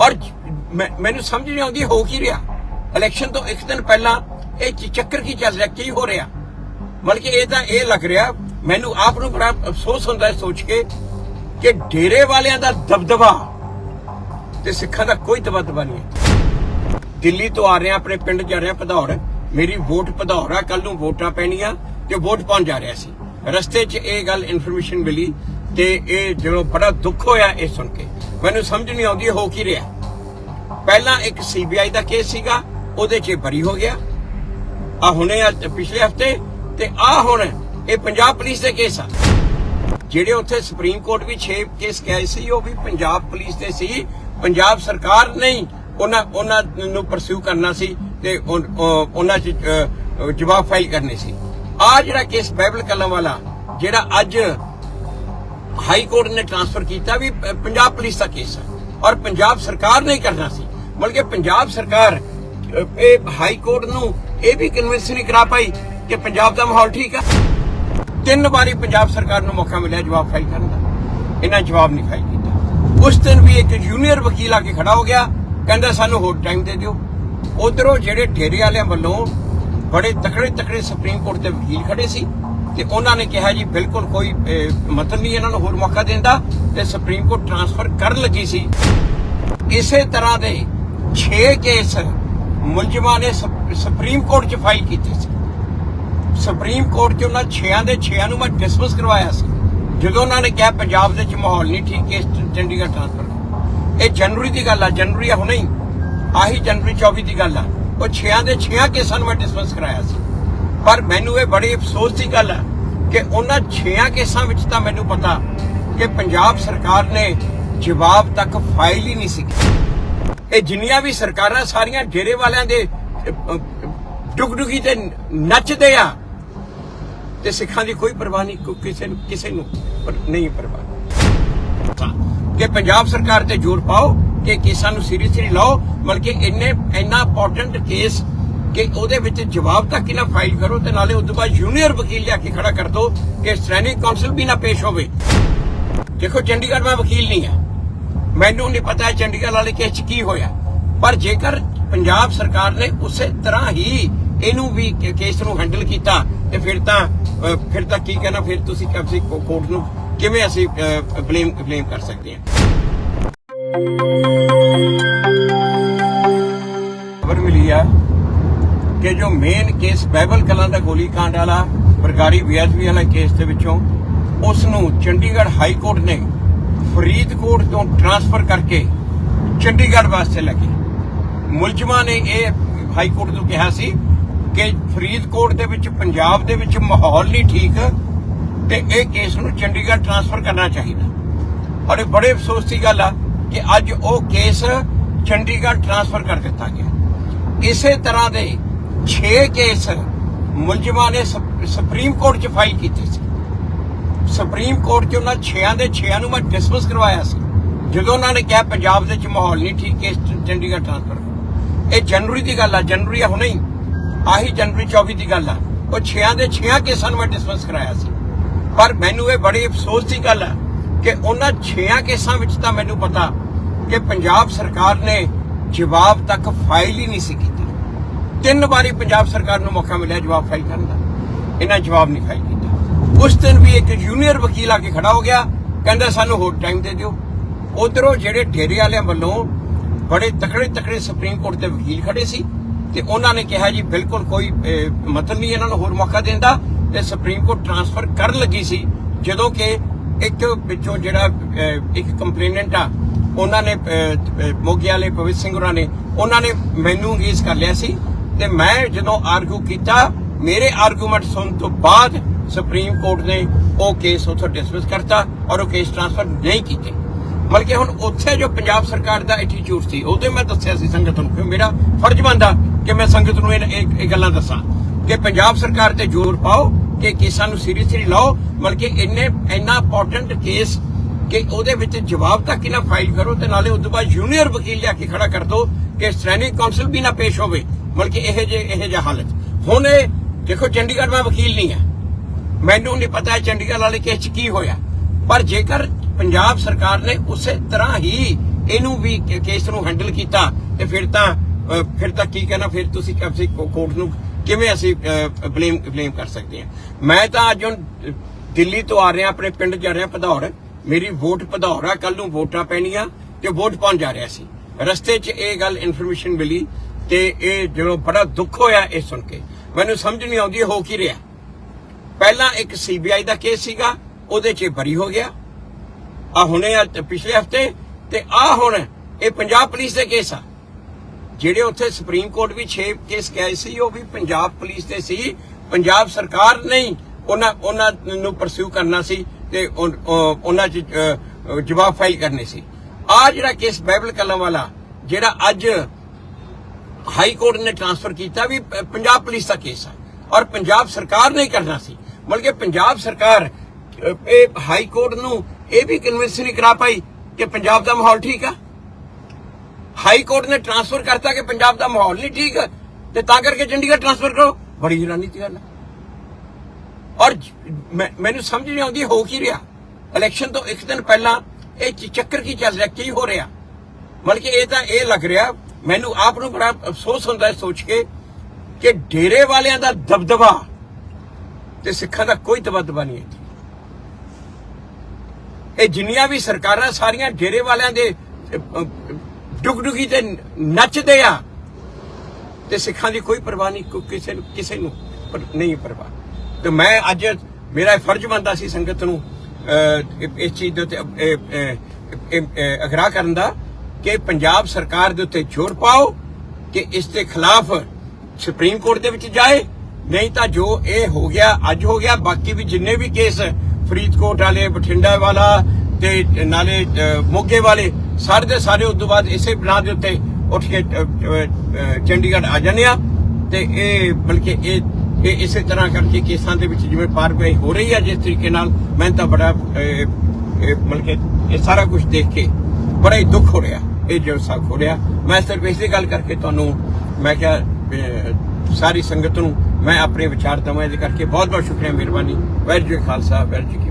ਔਰ ਮੈਂ- ਮੈਨੂੰ ਸਮਝ ਨਹੀਂ ਆਉਂਦੀ, ਹੋ ਕੀ ਰਿਹਾ? ਇਲੈਕਸ਼ਨ ਤੋਂ ਇੱਕ ਦਿਨ ਪਹਿਲਾਂ ਇਹ ਚੱਕਰ ਕੀ ਚੱਲ ਰਿਹਾ? ਕੀ ਹੋ ਰਿਹਾ? ਬਲਕਿ ਇਹ ਤਾਂ ਇਹ ਲੱਗ ਰਿਹਾ, ਮੈਨੂੰ ਆਪ ਨੂੰ ਬੜਾ ਅਫਸੋਸ ਹੁੰਦਾ ਹੈ ਸੋਚ ਕੇ ਕਿ ਡੇਰੇ ਵਾਲਿਆਂ ਦਾ ਦਬਦਬਾ ਤੇ ਸਿੱਖਾਂ ਦਾ ਕੋਈ ਦਬਦਬਾ ਨਹੀਂ ਹੈ। ਦਿੱਲੀ ਤੋਂ ਆ ਰਿਹਾ, ਆਪਣੇ ਪਿੰਡ ਜਾ ਰਿਹਾ ਭਦੌੜ। ਮੇਰੀ ਵੋਟ ਭਦੌੜ ਆ ਕੱਲ ਨੂੰ ਵੋਟਾਂ ਪੈਣੀਆਂ ਤੇ ਵੋਟ ਪਾਉਣ ਜਾ ਰਿਹਾ ਸੀ। ਰਸਤੇ 'ਚ ਇਹ ਗੱਲ ਇਨਫੋਰਮੇਸ਼ਨ ਮਿਲੀ ਤੇ ਇਹ ਜਦੋਂ ਬੜਾ ਦੁੱਖ ਹੋਇਆ ਇਹ ਸੁਣ ਕੇ। ਮੈਨੂੰ ਸਮਝ ਨਹੀਂ ਆਉਂਦੀ ਹੋ ਕੀ ਰਿਹਾ। ਪਹਿਲਾਂ ਇੱਕ ਸੀਬੀਆਈ ਦਾ ਕੇਸ ਸੀਗਾ, ਉਹਦੇ 'ਚ ਬਰੀ ਹੋ ਗਿਆ। ਆ ਹੁਣੇ ਆ ਪਿਛਲੇ ਹਫ਼ਤੇ ਤੇ ਆ ਹੁਣ ਇਹ ਪੰਜਾਬ ਪੁਲਿਸ ਦੇ ਕੇਸ ਆ। ਜਿਹੜੇ ਉੱਥੇ ਸੁਪਰੀਮ ਕੋਰਟ ਵੀ 6 ਕੇਸ ਗਏ ਸੀ, ਉਹ ਵੀ ਪੰਜਾਬ ਪੁਲਿਸ ਦੇ ਸੀ। ਪੰਜਾਬ ਸਰਕਾਰ ਨਹੀਂ, ਉਹਨਾਂ ਉਹਨਾਂ ਨੂੰ ਪਰਸਿਊ ਕਰਨਾ ਸੀ ਤੇ ਉਹਨਾਂ ਚ ਜਵਾਬ ਫਾਈਲ ਕਰਨੀ ਸੀ। ਆ ਜਿਹੜਾ ਕੇਸ ਬਾਈਬਲ ਕਲਮ ਵਾਲਾ, ਜਿਹੜਾ ਅੱਜ ਹਾਈ ਕੋਰਟ ਨੇ ਟ੍ਰਾਂਸਫਰ ਕੀਤਾ ਵੀ ਪੰਜਾਬ ਪੁਲਿਸ ਦਾ ਕੇਸ ਹੈ ਔਰ ਪੰਜਾਬ ਸਰਕਾਰ ਨੇ ਕਰਨਾ ਸੀ। ਬਲਕਿ ਪੰਜਾਬ ਸਰਕਾਰ ਇਹ ਹਾਈ ਕੋਰਟ ਨੂੰ ਇਹ ਵੀ ਕਨਵਿੰਸ ਨਹੀਂ ਕਰਾ ਪਾਈ ਕਿ ਪੰਜਾਬ ਦਾ ਮਾਹੌਲ ਠੀਕ ਹੈ। ਤਿੰਨ ਵਾਰੀ ਪੰਜਾਬ ਸਰਕਾਰ ਨੂੰ ਮੌਕਾ ਮਿਲਿਆ ਜਵਾਬ ਫਾਈਲ ਕਰਨ ਦਾ। ਇਹਨਾਂ ਜਵਾਬ ਨਹੀਂ ਫਾਈਲ ਕੀਤਾ। ਉਸ ਦਿਨ ਵੀ ਇੱਕ ਜੂਨੀਅਰ ਵਕੀਲ ਆ ਕੇ ਖੜਾ ਹੋ ਗਿਆ, ਕਹਿੰਦਾ ਸਾਨੂੰ ਹੋਰ ਟਾਈਮ ਦੇ ਦਿਓ। ਉਧਰੋਂ ਜਿਹੜੇ ਡੇਰੇ ਵਾਲਿਆਂ ਵੱਲੋਂ ਬੜੇ ਤਕੜੇ ਤਕੜੇ ਸੁਪਰੀਮ ਕੋਰਟ ਦੇ ਵਕੀਲ ਖੜੇ ਸੀ। ਤੇ ਉਹਨਾਂ ਨੇ ਕਿਹਾ ਜੀ, ਬਿਲਕੁਲ ਕੋਈ ਮਤਲਬ ਨਹੀਂ ਇਹਨਾਂ ਨੂੰ ਹੋਰ ਮੌਕਾ ਦੇਣ ਦਾ ਤੇ ਸੁਪਰੀਮ ਕੋਰਟ ਟ੍ਰਾਂਸਫਰ ਕਰਨ ਲੱਗੀ ਸੀ। ਇਸੇ ਤਰ੍ਹਾਂ ਦੇ 6 ਕੇਸ ਮੁਲਜ਼ਮਾਂ ਨੇ ਸੁਪਰੀਮ ਕੋਰਟ 'ਚ ਫਾਈਲ ਕੀਤੇ ਸੀ। ਸੁਪਰੀਮ ਕੋਰਟ 'ਚ ਉਹਨਾਂ 6ਾਂ ਦੇ 6ਾਂ ਨੂੰ ਮੈਂ ਡਿਸਮਿਸ ਕਰਵਾਇਆ ਸੀ। ਜਦੋਂ ਉਹਨਾਂ ਨੇ ਕਿਹਾ ਪੰਜਾਬ ਦੇ ਵਿੱਚ ਮਾਹੌਲ ਨਹੀਂ ਠੀਕ ਕੇਸ ਚੰਡੀਗੜ੍ਹ ਟ੍ਰਾਂਸਫਰ ਇਹ ਜਨਵਰੀ ਦੀ ਗੱਲ ਆ, ਜਨਵਰੀ ਆ ਹੁਣੇ ਹੀ। ਆਹੀ ਜਨਵਰੀ 24 ਦੀ ਗੱਲ ਆ। ਉਹ 6ਾਂ ਦੇ 6ਾਂ ਕੇਸਾਂ ਨੂੰ ਮੈਂ ਡਿਸਮਿਸ ਕਰਾਇਆ ਸੀ। ਪਰ ਮੈਨੂੰ ਇਹ ਬੜੀ ਅਫਸੋਸ ਦੀ ਗੱਲ ਆ ਕਿ ਉਹਨਾਂ 6ਾਂ ਕੇਸਾਂ ਵਿੱਚ ਤਾਂ ਮੈਨੂੰ ਪਤਾ ਕਿ ਪੰਜਾਬ ਸਰਕਾਰ ਨੇ ਜਵਾਬ ਤੱਕ ਫਾਈਲ ਹੀ ਨਹੀਂ ਸੀ ਇਹ ਜਿੰਨੀਆਂ ਵੀ ਸਰਕਾਰਾਂ ਸਾਰੀਆਂ ਡੇਰੇ ਵਾਲਿਆਂ ਦੇ ਡੁਗਡੁਗੀ ਤੇ ਨੱਚਦੇ ਆ, ਤੇ ਸਿੱਖਾਂ ਦੀ ਕੋਈ ਪਰਵਾਹ ਨਹੀਂ ਕਿਸੇ ਨੂੰ ਕਿਸੇ ਨੂੰ ਪਰ ਨਹੀਂ ਪਰਵਾਹ। ਕਿ ਪੰਜਾਬ ਸਰਕਾਰ ਤੇ ਜ਼ੋਰ ਪਾਓ, ਕਿ ਕੇਸਾਂ ਨੂੰ ਸੀਰੀਅਸਲੀ ਲਓ, ਬਲਕਿ ਇੰਨੇ ਇੰਨਾ ਇੰਪੋਰਟੈਂਟ ਕੇਸ ਕਿ ਉਹਦੇ ਵਿੱਚ ਜਵਾਬ ਤੱਕ ਹੀ ਨਾ ਫਾਈਲ ਕਰੋ ਤੇ ਨਾਲੇ ਉਸ ਤੋਂ ਬਾਅਦ ਜੂਨੀਅਰ ਵਕੀਲ ਲਿਆ ਕੇ ਖੜਾ ਕਰ ਦੋ ਕਿ ਸਟ੍ਰੈਂਡਿੰਗ ਕਾਉਂਸਲ ਵੀ ਨਾ ਪੇਸ਼ ਹੋਵੇ। ਦੇਖੋ, ਚੰਡੀਗੜ੍ਹ ਮੈਂ ਵਕੀਲ ਨਹੀਂ ਆ ਮੈਨੂੰ ਨਹੀਂ ਪਤਾ ਚੰਡੀਗੜ੍ਹ ਵਾਲੇ ਕੇਸ 'ਚ ਕੀ ਹੋਇਆ। ਪਰ ਜੇਕਰ ਪੰਜਾਬ ਸਰਕਾਰ ਨੇ ਉਸੇ ਤਰ੍ਹਾਂ ਹੀ ਇਹਨੂੰ ਵੀ ਕੇਸ ਨੂੰ ਹੈਂਡਲ ਕੀਤਾ, ਤੇ ਫਿਰ ਤਾਂ ਫਿਰ ਤਾਂ ਕੀ ਕਹਿਣਾ, ਫਿਰ ਤੁਸੀਂ ਅਸੀਂ ਕੋਰਟ ਨੂੰ ਕਿਵੇਂ ਅਸੀਂ ਬਲੇਮ ਬਲੇਮ ਕਰ ਸਕਦੇ ਹਾਂ? ਖਬਰ ਮਿਲੀ ਆ। ਕਿ ਜੋ ਮੇਨ ਕੇਸ ਬਾਈਬਲ ਕਲਾਂ ਦਾ ਗੋਲੀकांड ਵਾਲਾ ਬਰਗਾੜੀ ਬੀਐਸਪੀ ਵਾਲਾ ਕੇਸ ਦੇ ਵਿੱਚੋਂ ਉਸ ਨੂੰ ਚੰਡੀਗੜ੍ਹ ਹਾਈ ਕੋਰਟ ਨੇ ਫਰੀਦਕੋਟ ਤੋਂ ਟ੍ਰਾਂਸਫਰ ਕਰਕੇ ਚੰਡੀਗੜ੍ਹ ਵਾਸਤੇ ਲੱਗੇ ਮੁਲਜ਼ਮਾਂ ਨੇ ਇਹ ਹਾਈ ਕੋਰਟ ਨੂੰ ਕਿਹਾ ਸੀ ਕਿ ਫਰੀਦਕੋਟ ਦੇ ਵਿੱਚ, ਪੰਜਾਬ ਦੇ ਵਿੱਚ ਮਾਹੌਲ ਨਹੀਂ ਠੀਕ ਤੇ ਇਹ ਕੇਸ ਨੂੰ ਚੰਡੀਗੜ੍ਹ ਟ੍ਰਾਂਸਫਰ ਕਰਨਾ ਚਾਹੀਦਾ। ਔਰ ਇਹ ਬੜੇ ਅਫਸੋਸ ਦੀ ਗੱਲ ਆ ਕਿ ਅੱਜ ਉਹ ਕੇਸ ਚੰਡੀਗੜ੍ਹ ਟ੍ਰਾਂਸਫਰ ਕਰ ਦਿੱਤਾ ਗਿਆ। ਇਸੇ ਤਰ੍ਹਾਂ ਦੇ 6 ਕੇਸ ਮੁਲਜ਼ਮਾਂ ਨੇ ਸੁਪਰੀਮ ਕੋਰਟ 'ਚ ਫਾਈਲ ਕੀਤੇ ਸੀ। ਸੁਪਰੀਮ ਕੋਰਟ 'ਚ ਉਹਨਾਂ 6ਾਂ ਦੇ 6ਾਂ ਨੂੰ ਮੈਂ ਡਿਸਮਿਸ ਕਰਵਾਇਆ ਸੀ। ਜਦੋਂ ਉਹਨਾਂ ਨੇ ਕਿਹਾ ਪੰਜਾਬ ਦੇ ਵਿੱਚ ਮਾਹੌਲ ਨਹੀਂ ਠੀਕ, ਕੇਸ ਚੰਡੀਗੜ੍ਹ ਟ੍ਰਾਂਸਫਰ ਇਹ ਜਨਵਰੀ ਦੀ ਗੱਲ ਆ, ਜਨਵਰੀ ਆ ਹੁਣੇ ਹੀ। ਆਹੀ ਜਨਵਰੀ 24 ਦੀ ਗੱਲ ਆ। ਉਹ 6ਾਂ ਦੇ 6ਾਂ ਕੇਸਾਂ ਨੂੰ ਮੈਂ ਡਿਸਮਿਸ ਕਰਾਇਆ ਸੀ। ਪਰ ਮੈਨੂੰ ਇਹ ਬੜੀ ਅਫਸੋਸ ਦੀ ਗੱਲ ਆ ਕਿ ਉਹਨਾਂ 6ਾਂ ਕੇਸਾਂ ਵਿੱਚ ਤਾਂ ਮੈਨੂੰ ਪਤਾ ਕਿ ਪੰਜਾਬ ਸਰਕਾਰ ਨੇ ਜਵਾਬ ਤੱਕ ਫਾਈਲ ਹੀ ਨਹੀਂ ਸੀ ਕੀਤੀ। ਤਿੰਨ ਵਾਰੀ ਪੰਜਾਬ ਸਰਕਾਰ ਨੂੰ ਮੌਕਾ ਮਿਲਿਆ ਜਵਾਬ ਫਾਈਲ ਕਰਨ ਦਾ। ਇਹਨਾਂ ਜਵਾਬ ਨਹੀਂ ਫਾਈਲ ਕੀਤਾ। ਉਸ ਦਿਨ ਵੀ ਇੱਕ ਜੂਨੀਅਰ ਵਕੀਲ ਆ ਕੇ ਖੜਾ ਹੋ ਗਿਆ, ਕਹਿੰਦਾ ਸਾਨੂੰ ਹੋਰ ਟਾਈਮ ਦੇ ਦਿਓ। ਉਧਰੋਂ ਜਿਹੜੇ ਡੇਰੇ ਵਾਲਿਆਂ ਵੱਲੋਂ ਬੜੇ ਤਕੜੇ ਤਕੜੇ ਸੁਪਰੀਮ ਕੋਰਟ ਦੇ ਵਕੀਲ ਖੜੇ ਸੀ ਤੇ ਉਹਨਾਂ ਨੇ ਕਿਹਾ ਜੀ, ਬਿਲਕੁਲ ਕੋਈ ਮਤਲਬ ਨਹੀਂ ਇਹਨਾਂ ਨੂੰ ਹੋਰ ਮੌਕਾ ਦੇਣ ਦਾ। ਤੇ ਸੁਪਰੀਮ ਕੋਰਟ ਟ੍ਰਾਂਸਫਰ ਕਰਨ ਲੱਗੀ ਸੀ, ਜਦੋਂ ਕਿ ਇੱਕ ਵਿੱਚੋਂ ਜਿਹੜਾ ਇੱਕ ਕੰਪਲੇਨੈਂਟ ਆ, ਉਹਨਾਂ ਨੇ ਮੋਗੇ ਵਾਲੇ ਪਵਿੱਤ ਸਿੰਘ ਹੋਰਾਂ ਨੇ, ਉਹਨਾਂ ਨੇ ਮੈਨੂੰ ਅੰਗੇਜ ਕਰ ਲਿਆ ਸੀ। ਤੇ ਮੈਂ ਜਦੋਂ ਆਰਗੂ ਕੀਤਾ, ਮੇਰੇ ਆਰਗੂਮੈਂਟ ਸੁਣਨ ਤੋਂ ਬਾਅਦ ਸੁਪਰੀਮ ਕੋਰਟ ਨੇ ਉਹ ਕੇਸ ਉਥੋਂ ਡਿਸਮਿਸ ਕਰਤਾ ਔਰ ਉਹ ਕੇਸ ਟ੍ਰਾਂਸਫਰ ਨਹੀਂ ਕੀਤੇ। ਬਲਕਿ ਹੁਣ ਉੱਥੇ ਜੋ ਪੰਜਾਬ ਸਰਕਾਰ ਦਾ ਐਟੀਟਿਊਡ ਸੀ, ਉਹਦੇ ਮੈਂ ਦੱਸਿਆ ਸੀ ਸੰਗਤ ਨੂੰ ਕਿ ਮੇਰਾ ਫਰਜ਼ ਬਣਦਾ ਕਿ ਮੈਂ ਸੰਗਤ ਨੂੰ ਇਹ ਗੱਲਾਂ ਦੱਸਾਂ ਕਿ ਪੰਜਾਬ ਸਰਕਾਰ ਤੇ ਜ਼ੋਰ ਪਾਓ, ਕਿ ਕੇਸਾਂ ਨੂੰ ਸੀਰੀਅਸਲੀ ਲਓ ਬਲਕਿ ਇੰਨੇ ਇੰਨਾ ਇੰਪੋਰਟੈਂਟ ਕੇਸ ਕਿ ਉਹਦੇ ਵਿੱਚ ਜਵਾਬ ਤੱਕ ਹੀ ਨਾ ਫਾਈਲ ਕਰੋ ਤੇ ਨਾਲੇ ਉਸ ਤੋਂ ਬਾਅਦ ਜੂਨੀਅਰ ਵਕੀਲ ਲਿਆ ਕੇ ਖੜਾ ਕਰ ਦੋ ਕਿ ਸਟ੍ਰੈਂਡਿੰਗ ਕਾਉਂਸਲ ਵੀ ਨਾ ਪੇਸ਼ ਹੋਵੇ। ਬਲਕਿ ਇਹ ਜੇ, ਇਹ ਜਿਹਾ ਹਾਲਤ। ਹੁਣ ਇਹ ਦੇਖੋ, ਚੰਡੀਗੜ੍ਹ ਮੈਂ ਵਕੀਲ ਨਹੀਂ ਆ ਮੈਨੂੰ ਨਹੀਂ ਪਤਾ ਚੰਡੀਗੜ੍ਹ ਵਾਲੇ ਕੇਸ 'ਚ ਕੀ ਹੋਇਆ। ਪਰ ਜੇਕਰ ਪੰਜਾਬ ਸਰਕਾਰ ਨੇ ਉਸੇ ਤਰ੍ਹਾਂ ਹੀ ਇਹਨੂੰ ਵੀ ਕੇਸ ਨੂੰ ਹੈਂਡਲ ਕੀਤਾ, ਤੇ ਫਿਰ ਤਾਂ ਫਿਰ ਤਾਂ ਕੀ ਕਹਿਣਾ, ਫਿਰ ਤੁਸੀਂ ਅਸੀਂ ਕੋਰਟ ਨੂੰ ਕਿਵੇਂ ਅਸੀਂ ਬਲੇਮ ਬਲੇਮ ਕਰ ਸਕਦੇ ਹਾਂ? ਮੈਂ ਤਾਂ ਅੱਜ ਹੁਣ ਦਿੱਲੀ ਤੋਂ ਆ ਰਿਹਾ, ਆਪਣੇ ਪਿੰਡ ਜਾ ਰਿਹਾ ਭਦੌੜ। ਮੇਰੀ ਵੋਟ ਭਦੌੜ ਆ ਕੱਲ ਨੂੰ ਵੋਟਾਂ ਪੈਣੀਆਂ ਤੇ ਵੋਟ ਪਾਉਣ ਜਾ ਰਿਹਾ ਸੀ। ਰਸਤੇ 'ਚ ਇਹ ਗੱਲ ਇਨਫੋਰਮੇਸ਼ਨ ਮਿਲੀ। ਤੇ ਇਹ ਜਦੋਂ ਬੜਾ ਦੁੱਖ ਹੋਇਆ, ਇਹ ਸੁਣ ਕੇ। ਮੈਨੂੰ ਸਮਝ ਨਹੀਂ ਆਉਂਦੀ ਹੋ ਕੀ ਰਿਹਾ? ਪਹਿਲਾਂ ਇੱਕ ਸੀਬੀਆਈ ਦਾ ਕੇਸ ਸੀਗਾ, ਉਹਦੇ 'ਚ ਇਹ ਬਰੀ ਹੋ ਗਿਆ। ਆ ਹੁਣੇ ਆ, ਪਿਛਲੇ ਹਫ਼ਤੇ, ਤੇ ਆ ਹੁਣ ਇਹ ਪੰਜਾਬ ਪੁਲਿਸ ਦੇ ਕੇਸ ਆ। ਜਿਹੜੇ ਉੱਥੇ ਸੁਪਰੀਮ ਕੋਰਟ ਵੀ 6 ਕੇਸ ਗਏ ਸੀ, ਉਹ ਵੀ ਪੰਜਾਬ ਪੁਲਿਸ ਦੇ ਸੀ। ਪੰਜਾਬ ਸਰਕਾਰ ਨਹੀਂ ਉਹਨਾਂ ਉਹਨਾਂ ਨੂੰ ਪਰਸਿਊ ਕਰਨਾ ਸੀ ਤੇ ਉਹਨਾਂ 'ਚ ਜਵਾਬ ਫਾਈਲ ਕਰਨੇ ਸੀ। ਆ ਜਿਹੜਾ ਕੇਸ ਬਾਈਬਲ ਕਲਮ ਵਾਲਾ, ਜਿਹੜਾ ਅੱਜ ਹਾਈ ਕੋਰਟ ਨੇ ਟ੍ਰਾਂਸਫਰ ਕੀਤਾ ਵੀ ਪੰਜਾਬ ਪੁਲਿਸ ਦਾ ਕੇਸ ਹੈ ਔਰ ਪੰਜਾਬ ਸਰਕਾਰ ਨੇ ਕਰਨਾ ਸੀ। ਬਲਕਿ ਪੰਜਾਬ ਸਰਕਾਰ ਇਹ ਹਾਈ ਕੋਰਟ ਨੂੰ ਇਹ ਵੀ ਕਨਵਿੰਸ ਨਹੀਂ ਕਰਾ ਪਾਈ ਕਿ ਪੰਜਾਬ ਦਾ ਮਾਹੌਲ ਠੀਕ ਆ। ਹਾਈ ਕੋਰਟ ਨੇ ਟ੍ਰਾਂਸਫਰ ਕਰਤਾ ਕਿ ਪੰਜਾਬ ਦਾ ਮਾਹੌਲ ਨਹੀਂ ਠੀਕ, ਤੇ ਤਾਂ ਕਰਕੇ ਚੰਡੀਗੜ੍ਹ ਟ੍ਰਾਂਸਫਰ ਕਰੋ। ਬੜੀ ਹੈਰਾਨੀ ਦੀ ਗੱਲ ਹੈ ਔਰ ਮੈਂ- ਮੈਨੂੰ ਸਮਝ ਨਹੀਂ ਆਉਂਦੀ, ਹੋ ਕੀ ਰਿਹਾ? ਇਲੈਕਸ਼ਨ ਤੋਂ ਇੱਕ ਦਿਨ ਪਹਿਲਾਂ ਇਹ ਚੱਕਰ ਕੀ ਚੱਲ ਰਿਹਾ, ਕੀ ਹੋ ਰਿਹਾ? ਮਤਲਬ ਕਿ ਇਹ ਤਾਂ ਇਹ ਲੱਗ ਰਿਹਾ ਮੈਨੂੰ ਆਪ ਨੂੰ ਬੜਾ ਅਫਸੋਸ ਹੁੰਦਾ ਹੈ ਸੋਚ ਕੇ ਕਿ ਡੇਰੇ ਵਾਲਿਆਂ ਦਾ ਦਬਦਬਾ ਤੇ ਸਿੱਖਾਂ ਦਾ ਕੋਈ ਦਬਦਬਾ ਨਹੀਂ ਹੈ ਇਹ ਜਿੰਨੀਆਂ ਵੀ ਸਰਕਾਰਾਂ ਸਾਰੀਆਂ ਡੇਰੇ ਵਾਲਿਆਂ ਦੇ ਡੁਗਡੁਗੀ ਤੇ ਨੱਚਦੇ ਆ ਤੇ ਸਿੱਖਾਂ ਦੀ ਕੋਈ ਪਰਵਾਹ ਨਹੀਂ ਕਿਸੇ ਨੂੰ ਕਿਸੇ ਨੂੰ ਨਹੀਂ ਪਰਵਾਹ। ਤੇ ਮੈਂ ਅੱਜ ਮੇਰਾ ਫਰਜ਼ ਬਣਦਾ ਸੀ ਸੰਗਤ ਨੂੰ ਇਸ ਚੀਜ਼ ਦੇ ਉੱਤੇ ਅਗਰਾ ਕਰਨ ਦਾ ਕਿ ਪੰਜਾਬ ਸਰਕਾਰ ਦੇ ਉੱਤੇ ਜ਼ੋਰ ਪਾਓ ਕਿ ਇਸ ਦੇ ਖਿਲਾਫ ਸੁਪਰੀਮ ਕੋਰਟ ਦੇ ਵਿੱਚ ਜਾਏ। ਨਹੀਂ ਤਾਂ ਜੋ ਇਹ ਹੋ ਗਿਆ ਅੱਜ ਹੋ ਗਿਆ ਬਾਕੀ ਵੀ ਜਿੰਨੇ ਵੀ ਕੇਸ ਫਰੀਦਕੋਟ ਵਾਲੇ ਬਠਿੰਡਾ ਵਾਲਾ ਤੇ ਨਾਲੇ ਮੋਗੇ ਵਾਲੇ ਸਾਰੇ ਦੇ ਸਾਰੇ ਉਸ ਤੋਂ ਬਾਅਦ ਇਸੇ ਬਣਾ ਦੇ ਉੱਤੇ ਉੱਠ ਕੇ ਅਹ, ਚੰਡੀਗੜ੍ਹ ਆ ਜਾਂਦੇ ਆ। ਤੇ ਇਹ ਬਲਕਿ ਇਹ ਇਹ ਇਸੇ ਤਰ੍ਹਾਂ ਕਰਕੇ ਕੇਸਾਂ ਦੇ ਵਿੱਚ ਜਿਵੇਂ ਪਾਰਗਵਾਈ ਹੋ ਰਹੀ ਹੈ ਜਿਸ ਤਰੀਕੇ ਨਾਲ ਮੈਂ ਤਾਂ ਬੜਾ ਅਹ, ਇਹ ਬਲਕਿ ਇਹ ਸਾਰਾ ਕੁਝ ਦੇਖ ਕੇ ਬੜਾ ਹੀ ਦੁੱਖ ਹੋ ਰਿਹਾ। ਇਹ ਜੋ ਸਭ ਮੈਂ ਸਿਰਫ ਇਸ ਦੀ ਗੱਲ ਕਰਕੇ ਤੁਹਾਨੂੰ, ਮੈਂ ਕਿਹਾ ਸਾਰੀ ਸੰਗਤ ਨੂੰ ਮੈਂ ਆਪਣੇ ਵਿਚਾਰ ਦਵਾਂ। ਇਹਦੇ ਕਰਕੇ ਬਹੁਤ ਬਹੁਤ ਸ਼ੁਕਰੀਆ, ਮਿਹਰਬਾਨੀ। ਵੈਰ ਜੀ ਖਾਲਸਾ, ਵਾਹਿਗੁਰੂ ਜੀ